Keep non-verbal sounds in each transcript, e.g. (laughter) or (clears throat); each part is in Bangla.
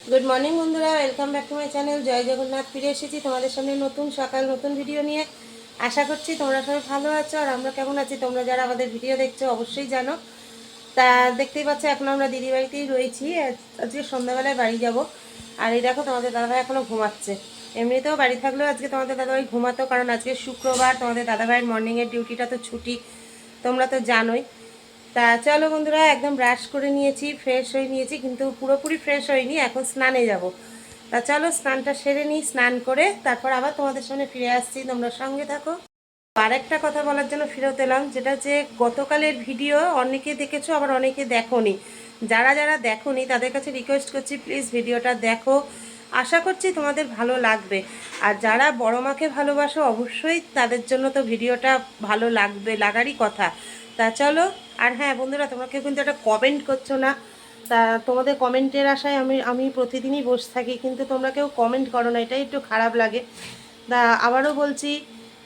গুড মর্নিং বন্ধুরা। Welcome back to my channel জয় জগন্নাথ ফিরে এসেছি তোমাদের সামনে নতুন সকাল, নতুন ভিডিও নিয়ে। আশা করছি তোমরা সবাই ভালো আছো আর আমরা কেমন আছি? তোমরা যারা আমাদের ভিডিও দেখছ, অবশ্যই জানো। তা দেখতেই পাচ্ছ, এখন আমরা দিদি বাড়িতেই রয়েছি। আজকে সন্ধ্যাবেলায় বাড়ি যাব। আর এই দেখো, তোমাদের দাদাভাই এখনও ঘুমাচ্ছে। এমনিতেও বাড়ি থাকলেও আজকে তোমাদের দাদাভাই ঘুমাতো, কারণ আজকে শুক্রবার। তোমাদের দাদাভাইয়ের মর্নিংয়ের ডিউটিটা তো ছুটি। তোমরা তো জানোই। তা চলো বন্ধুরা, একদম ব্রাশ করে নিয়েছি ফ্রেশ হয়ে নিয়েছি, কিন্তু পুরোপুরি ফ্রেশ হয়নি, এখন স্নানে যাব। তা চলো স্নানটা সেরে নিই, স্নান করে তারপর আবার তোমাদের সামনে ফিরে আসছি, তোমরা সঙ্গে থাকো। আর একটা কথা বলার জন্য ফেরত এলাম, যেটা যে গতকালের ভিডিও অনেকে দেখেছ, আবার অনেকে দেখোনি। যারা যারা দেখোনি, তাদের কাছে রিকোয়েস্ট করছি প্লিজ ভিডিওটা দেখো। আশা করছি তোমাদের ভালো লাগবে। আর যারা বড় মাকে ভালোবাসো, অবশ্যই তাদের জন্য তো ভিডিওটা ভালো লাগবে, লাগারই কথা। চলো। আর হ্যাঁ বন্ধুরা, তোমরা কেউ কিন্তু একটা কমেন্ট করছ না। তা তোমাদের কমেন্টের আশায় আমি আমি প্রতিদিনই বসে থাকি, কিন্তু তোমরা কেউ কমেন্ট করো না, এটাই একটু খারাপ লাগে। তা আবারও বলছি,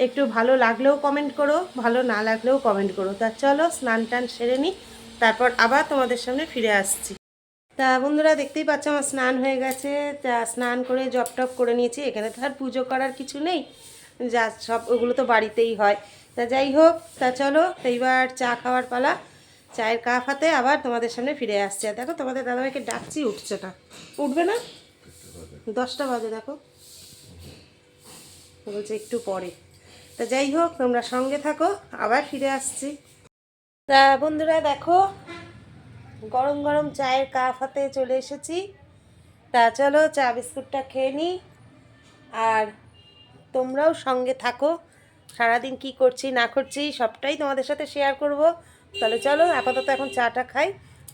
একটু ভালো লাগলেও কমেন্ট করো, ভালো না লাগলেও কমেন্ট করো। তা চলো, স্নান টান সেরে নিই তারপর আবার তোমাদের সামনে ফিরে আসছি। তা বন্ধুরা, দেখতেই পাচ্ছ আমার স্নান হয়ে গেছে। তা স্নান করে জপ টপ করে নিয়েছি, এখানে তো আর পুজো করার কিছু নেই। যা সব, ওগুলো তো বাড়িতেই হয়। তা যাই হোক, তা চলো, এইবার চা খাওয়ার পালা। চায়ের কাপ হাতে আবার তোমাদের সামনে ফিরে আসছে। আর দেখো, তোমাদের দাদাভাইকে ডাকছি, উঠছে না উঠবে না? দশটা বাজে, দেখো। বলছে একটু পরে। তা যাই হোক, তোমরা সঙ্গে থাকো, আবার ফিরে আসছি। তা বন্ধুরা, দেখো, গরম গরম চায়ের কাপ হাতে চলে এসেছি। তা চলো, চা বিস্কুটটা খেয়ে নিই আর তোমরাও সঙ্গে থাকো। সারাদিন কি করছি, না করছি, সবটাই তোমাদের সাথে শেয়ার করব। তাহলে চলো, আপাতত এখন চাটা খাই,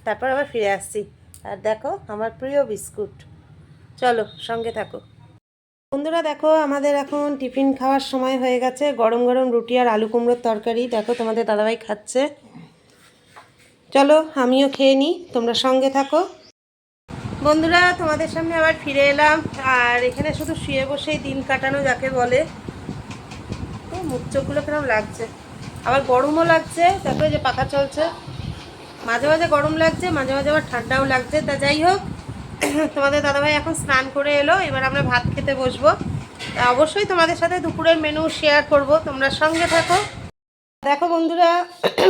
তারপর আবার ফিরে আসছি। আর দেখো, আমার প্রিয় বিস্কুট। চলো, সঙ্গে থাকো। বন্ধুরা দেখো, আমাদের এখন টিফিন খাওয়ার সময় হয়ে গেছে। গরম গরম রুটি আর আলু কুমড়োর তরকারি। দেখো, তোমাদের দাদাভাই খাচ্ছে। চলো, আমিও খেয়ে নিই। তোমরা সঙ্গে থাকো। বন্ধুরা, তোমাদের সামনে আবার ফিরে এলাম। আর এখানে শুধু শুয়ে বসেই দিন কাটানো যাকে বলে। ও, মুখ চোখগুলো কিরম লাগছে। আবার গরমও লাগছে, তারপরে যে পাখা চলছে। মাঝে মাঝে গরম লাগছে, মাঝে মাঝে আবার ঠান্ডাও লাগছে। তা যাই হোক, (clears throat) তোমাদের দাদাভাই এখন স্নান করে এলো। এবার আমরা ভাত খেতে বসবো। তা অবশ্যই তোমাদের সাথে দুপুরের মেনু শেয়ার করব। তোমরা সঙ্গে থাকো। দেখো বন্ধুরা,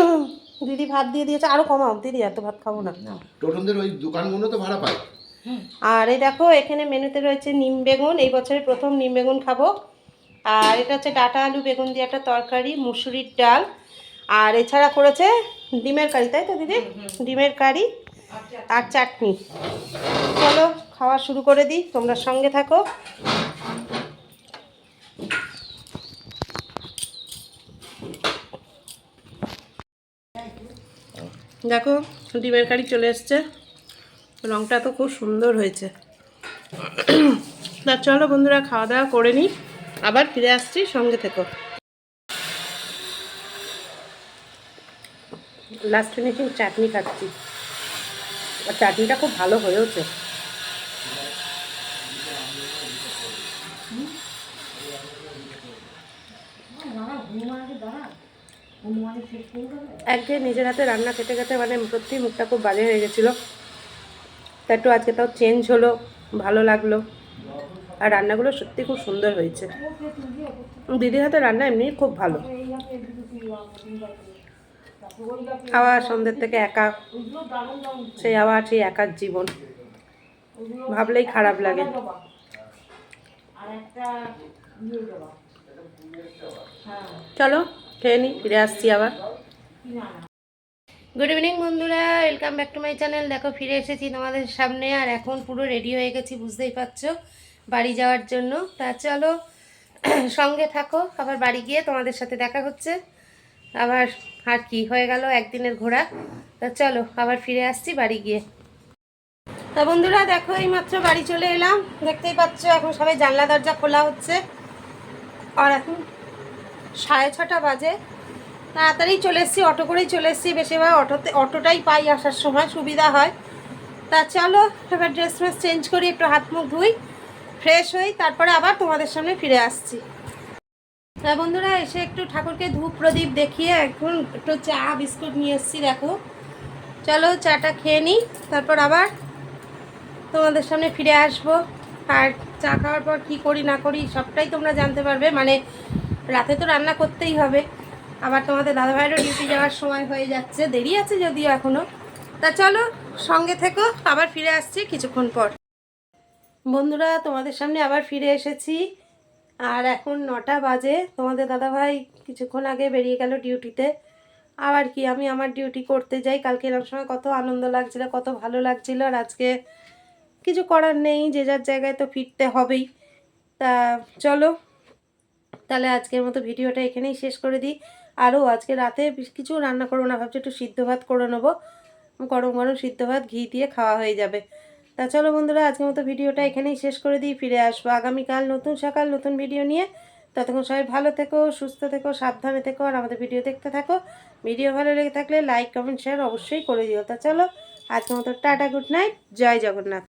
(clears throat) দিদি ভাত দিয়ে দিয়েছে। আরও কমাও। দিদি এত ভাত খাব না। ওই দোকানগুলো তো ভাড়া পায়। আর এই দেখো এখানে মেনুতে রয়েছে নিম বেগুন। এই বছরের প্রথম নিম বেগুন খাব। আর এটা হচ্ছে ডাটা আলু বেগুন দিয়ে একটা তরকারি মুসুরির ডাল। আর এছাড়া করেছে ডিমের কারি তাই তো দিদি? ডিমের কারি আর চাটনি। চলো খাওয়া শুরু করে দিই। তোমরা সঙ্গে থাকো। দেখো ডিমের কারি চলে এসছে। রংটা তো খুব সুন্দর হয়েছে। তা চলো বন্ধুরা, খাওয়া দাওয়া করে নিই আবার ফিরে আসছি, সঙ্গে থেকো। লাস্ট ফিনিশিং চাটনি খাচ্ছি। আর চাটনিটা খুব ভালো হয়েওছে। একদিন নিজের হাতে রান্না খেতে খেতে মানে সত্যি মুখটা খুব বাজে হয়ে গেছিল। তা একটু আজকে তাও চেঞ্জ হলো, ভালো লাগল। আর রান্নাগুলো সত্যি খুব সুন্দর হয়েছে। দিদির হাতে রান্না এমনি খুব ভালো। আবার সন্ধ্যের থেকে একা, সেই আবার সেই একার জীবন। ভাবলেই খারাপ লাগে। চলো, খেয়ে নি, ফিরে আসছি আবার। গুড ইভিনিং বন্ধুরা। Welcome back to my channel দেখো, ফিরে এসেছি তোমাদের সামনে, আর এখন পুরো রেডি হয়ে গেছি, বুঝতেই পারছ, বাড়ি যাওয়ার জন্য। তা চলো, সঙ্গে থাকো, আবার বাড়ি গিয়ে তোমাদের সাথে দেখা হচ্ছে। আবার আর কি, হয়ে গেল একদিনের ঘোরা। তা চলো, আবার ফিরে আসছি বাড়ি গিয়ে। তা বন্ধুরা, দেখো এই মাত্র বাড়ি চলে এলাম। দেখতেই পাচ্ছ, এখন সবাই জানলা দরজা খোলা হচ্ছে। আর এখন সাড়ে ছটা বাজে। তাড়াতাড়ি চলে এসেছি, অটো করেই চলে এসেছি। বেশিরভাগ অটোতে অটোটাই পাই আসার সময় সুবিধা হয়। তা চলো, এবার ড্রেস ফ্রেস চেঞ্জ করি, একটু হাত মুখ ধুই ফ্রেশ হই, তারপরে আবার তোমাদের সামনে ফিরে আসছি। তা বন্ধুরা, এসে একটু ঠাকুরকে ধূপ প্রদীপ দেখিয়ে এখন একটু চা, বিস্কুট নিয়ে এসেছি, দেখো। চলো, চাটা খেয়ে নিই, তারপর আবার তোমাদের সামনে ফিরে আসব। আর চা খাওয়ার পর কী করি, না করি, সবটাই তোমরা জানতে পারবে। মানে রাতে তো রান্না করতেই হবে। আবার তোমাদের দাদাভাইয়েরও ডিউটি যাওয়ার সময় হয়ে যাচ্ছে, দেরি আছে যদিও এখনও তা চলো, সঙ্গে থেকো, আবার ফিরে আসছি কিছুক্ষণ পর। বন্ধুরা, তোমাদের সামনে আবার ফিরে এসেছি। আর এখন নটা বাজে, তোমাদের দাদাভাই কিছুক্ষণ আগে বেরিয়ে গেল ডিউটিতে। আবার কি, আমি আমার ডিউটি করতে যাই। কালকে এরকম সময় কত আনন্দ লাগছিল, কত ভালো লাগছিল, আর আজকে কিছু করার নেই, যে যার জায়গায় তো ফিরতে হবেই। তা চলো তাহলে আজকের মতো ভিডিওটা এখানেই শেষ করে দিই। আরও আজকে রাতে কিছু রান্না করব না, ভাবছি একটু সিদ্ধ ভাত করে নেব। গরম গরম সিদ্ধ ভাত, ঘি দিয়ে খাওয়া হয়ে যাবে। তা চলো বন্ধুরা, আজকের মতো ভিডিওটা এখানেই শেষ করে দিই। ফিরে আসব আগামীকাল নতুন সকাল, নতুন ভিডিও নিয়ে। ততক্ষণ সবাই ভালো থেকো, সুস্থ থেকো, সাবধানে থেকো, আর আমাদের ভিডিও দেখতে থাকো। ভিডিও ভালো লেগে থাকলে লাইক, কমেন্ট, শেয়ার অবশ্যই করে দিও। তা চলো, আজকের মতো টাটা, গুড নাইট, জয় জগন্নাথ।